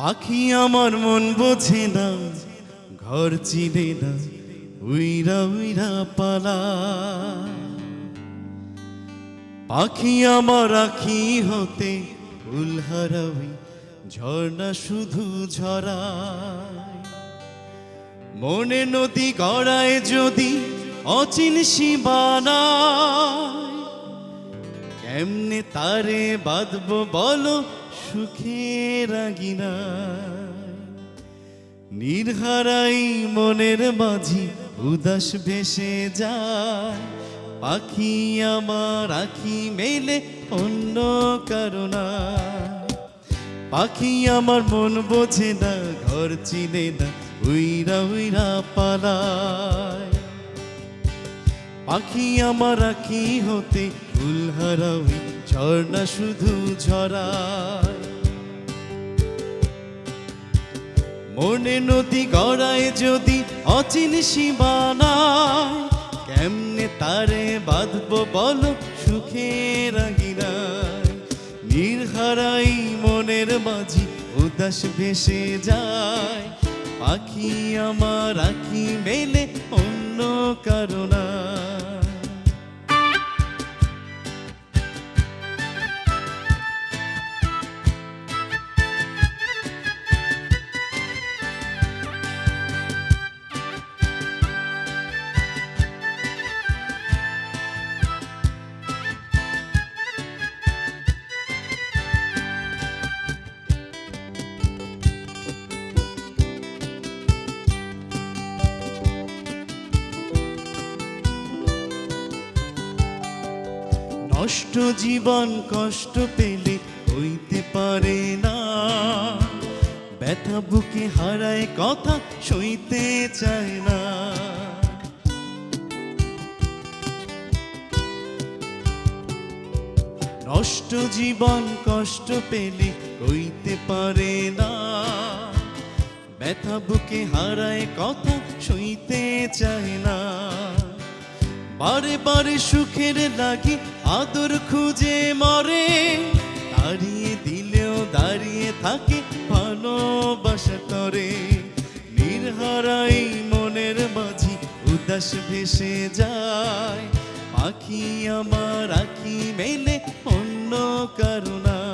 পাখি আমার মন বোঝে না, ঘর চিনে না, উইরা উইরা পালা। পাখি আমার আখি হতে ফুল হারাবি, ঝর্ণা শুধু ঝরা মনে নদী গড়ায় যদি অচিন সীমানায়, কেমনে তারে বাঁধব বলো সুখের নির্হারাই মনের মাঝি, উদাস ভেসে যায়। পাখি আমার আখি মেলে অন্য কারণা পাখি আমার মন বোঝে না, ঘর চিনে না, উইরা উইরা পালায়। পাখি আমার আখি হতে ফুল হারাবি ঝর্ণা শুধু ঝরায়। মনে নদী গড়ায় যদি অচিন সীমানায় কেমনে তারে বাঁধব বল সুখের আগিনায় নির্হারাই মনের মাঝি উদাস ভেসে যায়, পাখি আমার আখি মেলে অন্য কারণা নষ্ট জীবন কষ্ট পেলে হইতে পারে না। ব্যথা বুকে হারায় কথা সইতে চায় না। নষ্ট জীবন কষ্ট পেলে হইতে পারে না। ব্যথা বুকে হারায় কথা সইতে চায় না। বারে বারে সুখের লাগি আদর খুঁজে মরে। দাঁড়িয়ে দিলেও দাঁড়িয়ে থাকে ভালোবাসা তরে। নির্হারাই মনের মাঝি উদাস ভেসে যায়। পাখি আমার আখি মেলে অন্য কারণা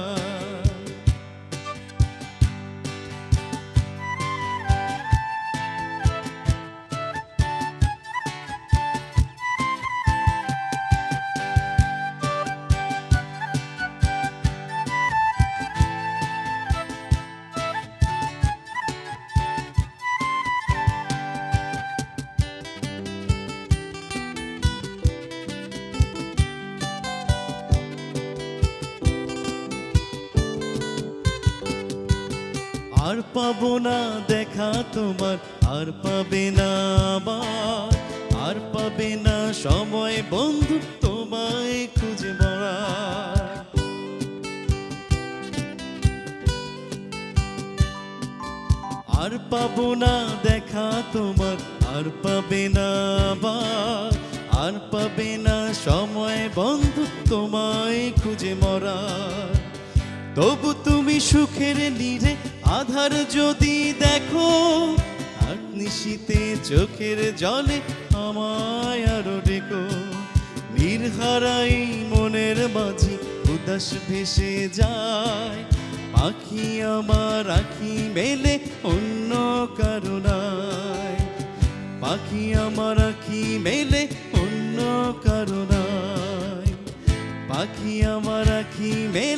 আর পাবো না দেখা তোমার, আর পাবে না আবার, আর পাবে না সময় বন্ধু তোমায় খুঁজে মরা আর পাবো না দেখা তোমার, আর পাবে না আবার, আর পাবে না সময় বন্ধু তোমায় খুঁজে মরা তবু তুমি সুখের নীরে আধার যদি দেখো নিশীতে চোখের জলে আমায় আরও ডেকো। নির্হারাই মনের মাঝি উদাস ভেসে যায়, পাখি আমার আখি মেলে অন্য কারণায় পাখি আমার আখি মেলে অন্য কারণায় পাখি আমার আখি মেলে